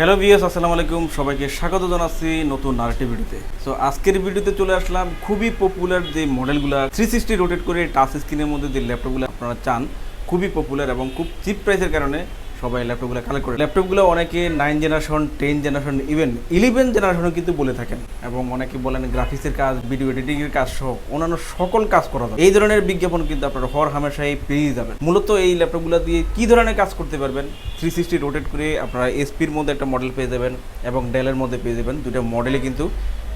Hello VS আসসালামু আলাইকুম। সবাইকে স্বাগত জানাচ্ছি নতুন আরেকটি ভিডিওতে। সো আজকের ভিডিওতে চলে আসলাম খুবই পপুলার যে মডেলগুলো থ্রি সিক্সটি রোটেট করে টাচ স্ক্রিনের মধ্যে যে ল্যাপটপগুলো আপনারা চান, খুবই পপুলার এবং খুব চিপ প্রাইসের কারণে সবাই ল্যাপটপগুলো কালেক্ট করে। ল্যাপটপগুলো অনেকে nine generation ten generation even eleven জেনারেশনও কিন্তু বলে থাকেন। এবং অনেকে বলেন গ্রাফিক্সের কাজ ভিডিও এডিটিংয়ের কাজ সহ অন্যান্য সকল কাজ করা যায় এই ধরনের বিজ্ঞাপন কিন্তু আপনারা হর হামেশাই পেয়ে যাবেন। মূলত এই ল্যাপটপগুলো দিয়ে কি ধরনের কাজ করতে পারবেন? থ্রি সিক্সটি রোটেট করে আপনারা এসপির মধ্যে একটা মডেল পেয়ে যাবেন এবং ডেলের মধ্যে পেয়ে যাবেন। দুটো মডেলে কিন্তু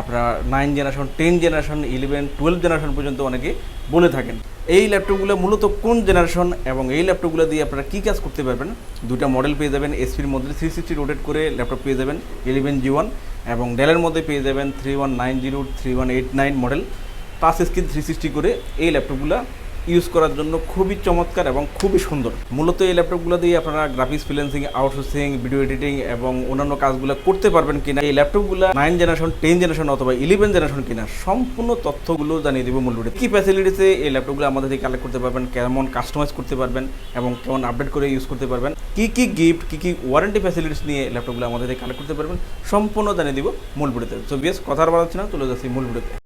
আপনারা nine generation ten generation eleven twelve generation পর্যন্ত অনেকে বলে থাকেন। এই ল্যাপটপগুলো মূলত কোন জেনারেশন এবং এই ল্যাপটপগুলো দিয়ে আপনারা কী কাজ করতে পারবেন? দুটা মডেল পেয়ে যাবেন এসপির মধ্যে থ্রি সিক্সটি রোটেট করে ল্যাপটপ পেয়ে যাবেন ইলেভেন জি ওয়ান এবং ডেলের মধ্যে পেয়ে যাবেন three one nine zero three one eight nine model touch screen three sixty করে এই ল্যাপটপগুলো ইউজ করার জন্য খুবই চমৎকার এবং খুবই সুন্দর। মূলত এই ল্যাপটপগুলো দিয়ে আপনারা graphics freelancing outsourcing video editing এবং অন্যান্য কাজগুলো করতে পারবেন কিনা, এই ল্যাপটপগুলো নাইন জেনারেশন টেন জেনারেশন অথবা ইলেভেন জেনারেশন কিনা, সম্পূর্ণ তথ্যগুলো জানিয়ে দেবো মূল ভিডিও কী ফ্যাসিলিটিসে এই ল্যাপটপগুলো আমাদের থেকে কালেক্ট করতে পারবেন, কেমন কাস্টমাইজ করতে পারবেন এবং কেমন আপডেট করে ইউজ করতে পারবেন, কী কী গিফট কী কী ওয়ারেন্টি ফ্যাসিলিটিস নিয়ে ল্যাপটপগুলো আমাদের থেকে কালেক্ট করতে পারবেন, সম্পূর্ণ জানিয়ে দিব মূল ভিডিওতে সো বেশ কথা বাড়াচ্ছি না তুলে যাচ্ছি মূল ভিডিওতে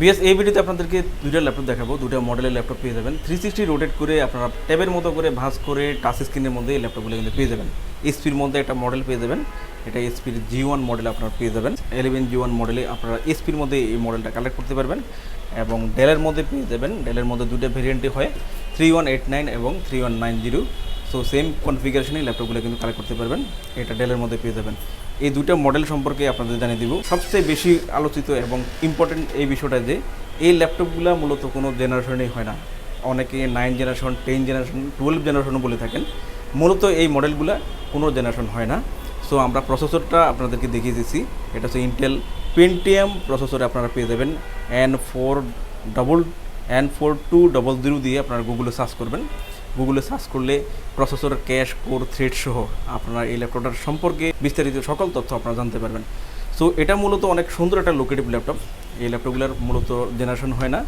বিএস, এই ভিডিওতে আপনাদেরকে দুটো ল্যাপটপ দেখাবো দুটো মডেলের ল্যাপটপ পেয়ে যাবেন। থ্রি সিক্সটি রোটেট করে আপনারা ট্যাবের মতো করে ভাঁজ করে টাচ স্ক্রিনের মধ্যে এই ল্যাপটপগুলো কিন্তু পেয়ে যাবেন। এসপির মধ্যে একটা মডেল পেয়ে যাবেন। এটা এসপির জি ওয়ান মডেল আপনারা পেয়ে যাবেন। এলেভেন জি ওয়ান মডেলে আপনারা এসপির মধ্যে এই মডেলটা কালেক্ট করতে পারবেন এবং ডেলের মধ্যে পেয়ে যাবেন। ডেলের মধ্যে দুটো ভেরিয়েন্টই হয় থ্রি ওয়ান এইট নাইন এবং three one nine zero so same কনফিগারেশনে ল্যাপটপগুলো কিন্তু কালেক্ট করতে পারবেন। এটা ডেলের মধ্যে পেয়ে যাবেন। এই দুটো মডেল সম্পর্কে আপনাদের জানিয়ে দিব। সবচেয়ে বেশি আলোচিত এবং ইম্পর্টেন্ট এই বিষয়টা যে, এই ল্যাপটপগুলো মূলত কোনো জেনারেশনেই হয় না। অনেকে nine generation ten generation twelve জেনারেশনও বলে থাকেন। মূলত এই মডেলগুলো কোনো জেনারেশন হয় না। সো আমরা প্রসেসরটা আপনাদেরকে দেখিয়ে দিচ্ছি। এটা হচ্ছে ইন্টেল পেন্টিএম প্রসেসরে আপনারা পেয়ে যাবেন। N four double N four two double zero দিয়ে আপনারা গুগলে সার্চ করবেন। গুগলে সার্চ করলে প্রসেসর ক্যাশ কোর থ্রেড সহ আপনারা এই ল্যাপটপটার সম্পর্কে বিস্তারিত সকল তথ্য আপনারা জানতে পারবেন। সো এটা মূলত অনেক সুন্দর একটা লোকেটিভ ল্যাপটপ এই ল্যাপটপগুলোর মূলত জেনারেশন হয় না,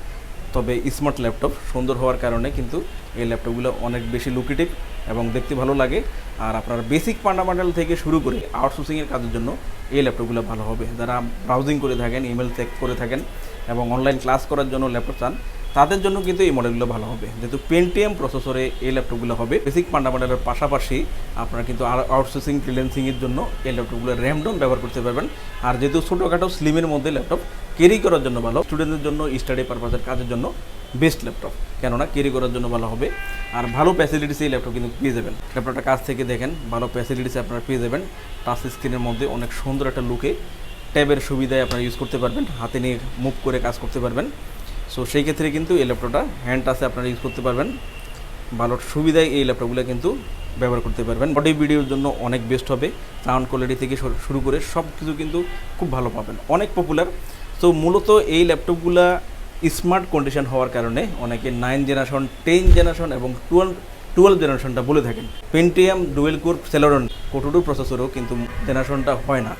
তবে স্মার্ট ল্যাপটপ সুন্দর হওয়ার কারণে কিন্তু এই ল্যাপটপগুলো অনেক বেশি লুকেটিভ এবং দেখতে ভালো লাগে। আর আপনার বেসিক ফান্ডামেন্টাল থেকে শুরু করে আউটসোর্সিংয়ের কাজের জন্য এই ল্যাপটপগুলো ভালো হবে। যারা ব্রাউজিং করে থাকেন ইমেল চেক করে থাকেন এবং অনলাইন ক্লাস করার জন্য ল্যাপটপ চান তাদের জন্য কিন্তু এই মডেলগুলো ভালো হবে। যেহেতু পেন্টিএম প্রসেসরে এই ল্যাপটপগুলো হবে বেসিক ফান্ডামেন্টালের পাশাপাশি আপনারা কিন্তু আউটসোর্সিং ফ্রিল্যান্সিংয়ের জন্য এই ল্যাপটপগুলো র্যামডম ব্যবহার করতে পারবেন। আর যেহেতু ছোটোখাটো স্লিমের মধ্যে ল্যাপটপ ক্যারি করার জন্য ভালো স্টুডেন্টদের জন্য স্টাডি পারপাসের কাজের জন্য বেস্ট ল্যাপটপ কেননা ক্যারি করার জন্য ভালো হবে। আর ভালো ফ্যাসিলিটিস এই ল্যাপটপ কিন্তু পেয়ে যাবেন। ল্যাপটপটা কাছ থেকে দেখেন, ভালো ফ্যাসিলিটিস আপনারা পেয়ে যাবেন। টাচ স্ক্রিনের মধ্যে অনেক সুন্দর একটা লুকে ট্যাবের সুবিধায় আপনারা ইউজ করতে পারবেন। হাতে নিয়ে মুভ করে কাজ করতে পারবেন। সো সেই ক্ষেত্রে কিন্তু এই ল্যাপটপটা হ্যান্ড টাচে আপনারা ইউজ করতে পারবেন। ভালো সুবিধায় এই ল্যাপটপগুলো কিন্তু ব্যবহার করতে পারবেন। বডি ভিডিওর জন্য অনেক বেস্ট হবে। সাউন্ড কোয়ালিটি থেকে শুরু- করে সব কিছু কিন্তু খুব ভালো পাবেন। অনেক পপুলার তো মূলত এই ল্যাপটপগুলা স্মার্ট কন্ডিশন হওয়ার কারণে অনেকে নাইন জেনারেশন টেন জেনারেশন এবং টুয়েলভ টুয়েলভ জেনারেশনটা বলে থাকেন। পেন্টিএম ডুয়েল কোর সেলোরন কোটোটু প্রসেসরও কিন্তু জেনারেশনটা হয় না।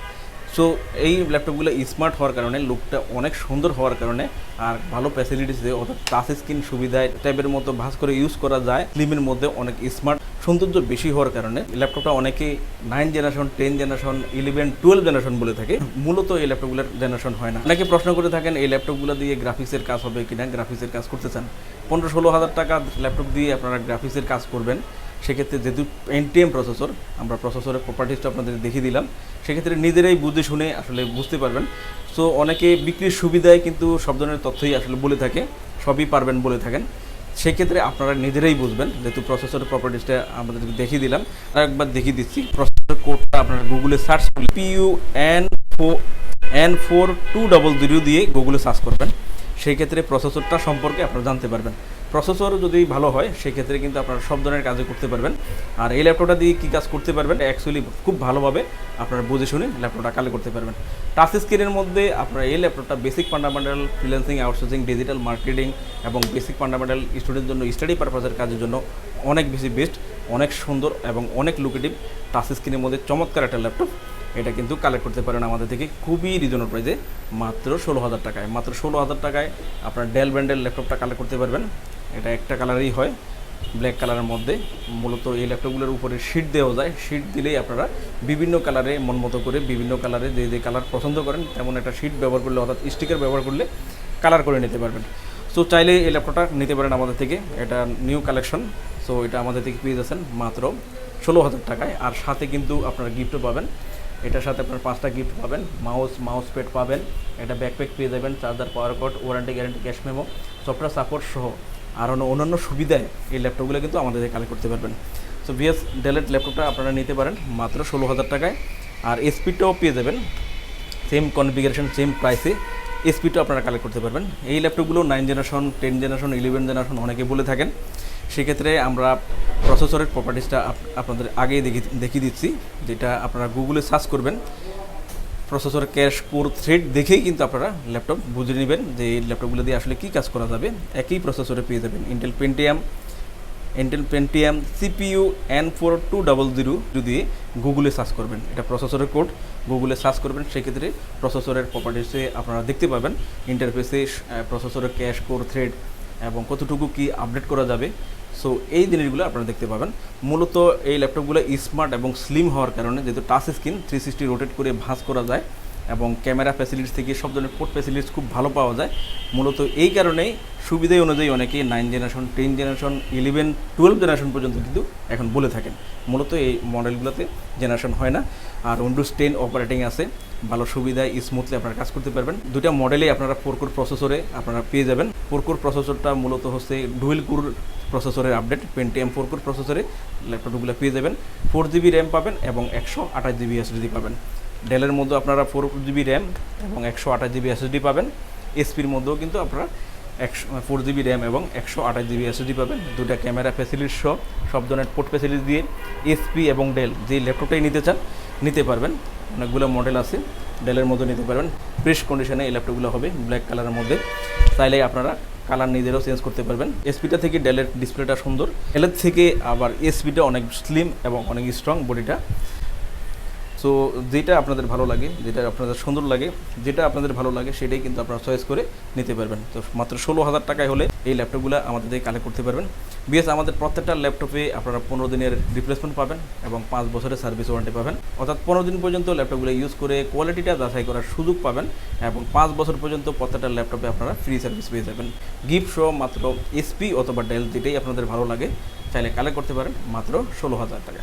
সো এই ল্যাপটপগুলো স্মার্ট হওয়ার কারণে লুকটা অনেক সুন্দর হওয়ার কারণে, আর ভালো ফ্যাসিলিটিসে অর্থাৎ টাচ স্ক্রিন সুবিধায় ট্যাবের মতো ভাস করে ইউজ করা যায়। ফিল্মের মধ্যে অনেক স্মার্ট সৌন্দর্য বেশি হওয়ার কারণে ল্যাপটপটা অনেকে nine generation ten generation eleven twelve generation বলে থাকে। মূলত এই ল্যাপটপগুলোর জেনারেশন হয় না। অনেকে প্রশ্ন করে থাকেন, এই ল্যাপটপগুলো দিয়ে গ্রাফিক্সের কাজ হবে কিনা? গ্রাফিক্সের কাজ করতে চান? পনেরো ষোলো হাজার টাকা ল্যাপটপ দিয়ে আপনারা গ্রাফিক্সের কাজ করবেন। সেক্ষেত্রে যেহেতু এনটিএম প্রসেসর, আমরা প্রসেসরের প্রপার্টিসটা আপনাদের দেখিয়ে দিলাম, সেক্ষেত্রে নিজেরাই বুঝে শুনে আসলে বুঝতে পারবেন। সো অনেকে বিক্রির সুবিধায় কিন্তু সব ধরনের তথ্যই আসলে বলে থাকে, সবই পারবেন বলে থাকেন। সেক্ষেত্রে আপনারা নিজেরাই বুঝবেন, যেহেতু প্রসেসরের প্রপার্টিসটা আমাদেরকে দেখিয়ে দিলাম। আর একবার দেখিয়ে দিচ্ছি প্রসেসর কোডটা আপনারা গুগলে সার্চ করলে PU N four N four two double zero দিয়ে গুগলে সার্চ করবেন। সেই ক্ষেত্রে প্রসেসরটা সম্পর্কে আপনারা জানতে পারবেন। প্রসেসর যদি ভালো হয়, সেক্ষেত্রে কিন্তু আপনারা সব ধরনের কাজে করতে পারবেন। আর এই ল্যাপটপটা দিয়ে কী কাজ করতে পারবেন অ্যাকচুয়ালি খুব ভালোভাবে আপনারা বুঝে শুনে ল্যাপটপটা কালে করতে পারবেন। টাচ স্ক্রিনের মধ্যে আপনারা এই ল্যাপটপটা basic fundamental freelancing outsourcing digital marketing এবং বেসিক ফান্ডামেন্টাল স্টুডেন্টের জন্য স্টাডি পারপাসের কাজের জন্য অনেক বেশি বেস্ট অনেক সুন্দর এবং অনেক লুকেটিভ টাচ স্ক্রিনের মধ্যে চমৎকার একটা ল্যাপটপ এটা কিন্তু কালেক্ট করতে পারেন আমাদের থেকে খুবই রিজনেবল প্রাইসে মাত্র ষোলো হাজার টাকায়। মাত্র ষোলো হাজার টাকায় আপনার ডেল ব্র্যান্ডের ল্যাপটপটা কালেক্ট করতে পারবেন। এটা একটা কালারই হয় ব্ল্যাক কালারের মধ্যে। মূলত এই ল্যাপটপগুলোর উপরে শিট দেওয়া যায়। শিট দিলেই আপনারা বিভিন্ন কালারে মন মতো করে বিভিন্ন কালারে যে যে কালার পছন্দ করেন, তেমন একটা শিট ব্যবহার করলে, অর্থাৎ স্টিকার ব্যবহার করলে কালার করে নিতে পারবেন। সো চাইলে এই ল্যাপটপটা নিতে পারেন আমাদের থেকে। এটা নিউ কালেকশন সো এটা আমাদের থেকে পেয়ে যাচ্ছেন মাত্র ষোলো হাজার টাকায়। আর সাথে কিন্তু আপনারা গিফটও পাবেন। এটার সাথে আপনার পাঁচটা গিফট পাবেন। মাউস মাউস প্যাড পাবেন। এটা ব্যাকপ্যাক পেয়ে যাবেন। Charger power cord warranty guarantee cash memo software support সহ। আর অন্য অন্যান্য সুবিধায় এই ল্যাপটপগুলো কিন্তু আমাদের কালেক্ট করতে পারবেন। সো ভিএস ডেলের ল্যাপটপটা আপনারা নিতে পারেন মাত্র ষোলো হাজার টাকায়। আর স্পিডটাও পেয়ে যাবেন। সেম কনফিগারেশন সেম প্রাইসে স্পিডও আপনারা কালেক্ট করতে পারবেন। এই ল্যাপটপগুলো nine generation ten generation eleven generation অনেকে বলে থাকেন। সেক্ষেত্রে আমরা প্রসেসরের প্রপার্টিসটা আপনাদের আগেই দেখি দেখিয়ে দিচ্ছি। যেটা আপনারা গুগলে সার্চ করবেন। প্রসেসর ক্যাশ কোর থ্রেড দেখেই কিন্তু আপনারা ল্যাপটপ বুঝে নেবেন যে এই ল্যাপটপগুলো দিয়ে আসলে কী কাজ করা যাবে। একই প্রসেসরে পেয়ে যাবেন Intel Pentium Intel Pentium CPU N four two double zero যদি গুগলে সার্চ করবেন। এটা প্রসেসরের কোড গুগলে সার্চ করবেন, সেক্ষেত্রে প্রসেসরের প্রপার্টিসে আপনারা দেখতে পাবেন ইন্টারফেসে প্রসেসরের ক্যাশ কোর থ্রেড এবং কতটুকু কি আপডেট করা যাবে। সো এই জিনিসগুলো আপনারা দেখতে পাবেন। মূলত এই ল্যাপটপগুলো স্মার্ট এবং স্লিম হওয়ার কারণে যেহেতু touch screen three sixty rotate করে ভাঁজ করা যায় এবং ক্যামেরা ফ্যাসিলিটিস থেকে সব ধরনের পোর্ট ফ্যাসিলিটিস খুব ভালো পাওয়া যায়। মূলত এই কারণেই সুবিধা অনুযায়ী অনেকে nine generation ten generation eleven twelve generation পর্যন্ত কিন্তু এখন বলে থাকেন। মূলত এই মডেলগুলোতে জেনারেশন হয় না। আর উইন্ডোজ টেন অপারেটিং আছে। ভালো সুবিধায় স্মুথলি আপনারা কাজ করতে পারবেন। দুটা মডেলেই আপনারা ফোরকোর প্রসেসরে আপনারা পেয়ে যাবেন। ফোরকোর প্রসেসরটা মূলত হচ্ছে ডুয়েল কোর প্রসেসরের আপডেট পেন্টিএম ফোর কোর প্রসেসরে ল্যাপটপগুলো পেয়ে যাবেন। ফোর জিবি র্যাম পাবেন এবং একশো আঠাশ জিবি এসএসডি পাবেন। ডেলের মধ্যে আপনারা ফোর জিবি র্যাম এবং একশো আঠাশ জিবি এসএসডি পাবেন। এসপির মধ্যেও কিন্তু আপনারা একশো ফোর জিবি র্যাম এবং একশো আঠাশ জিবি এসএসডি পাবেন। দুটা ক্যামেরা ফ্যাসিলিটি সহ সব ধরনের পোর্ট ফ্যাসিলিটি দিয়ে এসপি এবং ডেল যে ল্যাপটপটাই নিতে চান, নিতে পারবেন। অনেকগুলো মডেল আছে। ডেলের মধ্যে নিতে পারবেন। ফ্রেশ কন্ডিশনে এই ল্যাপটপগুলো হবে ব্ল্যাক কালারের মধ্যে। চাইলে আপনারা কালার নিজেরও চেঞ্জ করতে পারবেন। এসপিটা থেকে ডেলের ডিসপ্লেটা সুন্দর। এলের থেকে আবার এসপিটা অনেক স্লিম এবং অনেক স্ট্রং বডিটা সো যেটা আপনাদের ভালো লাগে, যেটা আপনাদের সুন্দর লাগে, যেটা আপনাদের ভালো লাগে, সেটাই কিন্তু আপনারা চয়েস করে নিতে পারবেন। তো মাত্র ষোলো হাজার টাকায় হলে এই ল্যাপটপগুলো আমাদের থেকে কালেক্ট করতে পারবেন। বিএস আমাদের প্রত্যেকটা ল্যাপটপে আপনারা পনেরো দিনের রিপ্লেসমেন্ট পাবেন এবং পাঁচ বছরের সার্ভিস ওয়ারেন্টি পাবেন। অর্থাৎ পনেরো দিন পর্যন্ত ল্যাপটপগুলো ইউজ করে কোয়ালিটিটা যাচাই করার সুযোগ পাবেন এবং পাঁচ বছর পর্যন্ত প্রত্যেকটা ল্যাপটপে আপনারা ফ্রি সার্ভিস পেয়ে যাবেন। গিফট সহ মাত্র এসপি অথবা ডেল যেটাই আপনাদের ভালো লাগে, চাইলে কালেক্ট করতে পারেন মাত্র ষোলো হাজার টাকা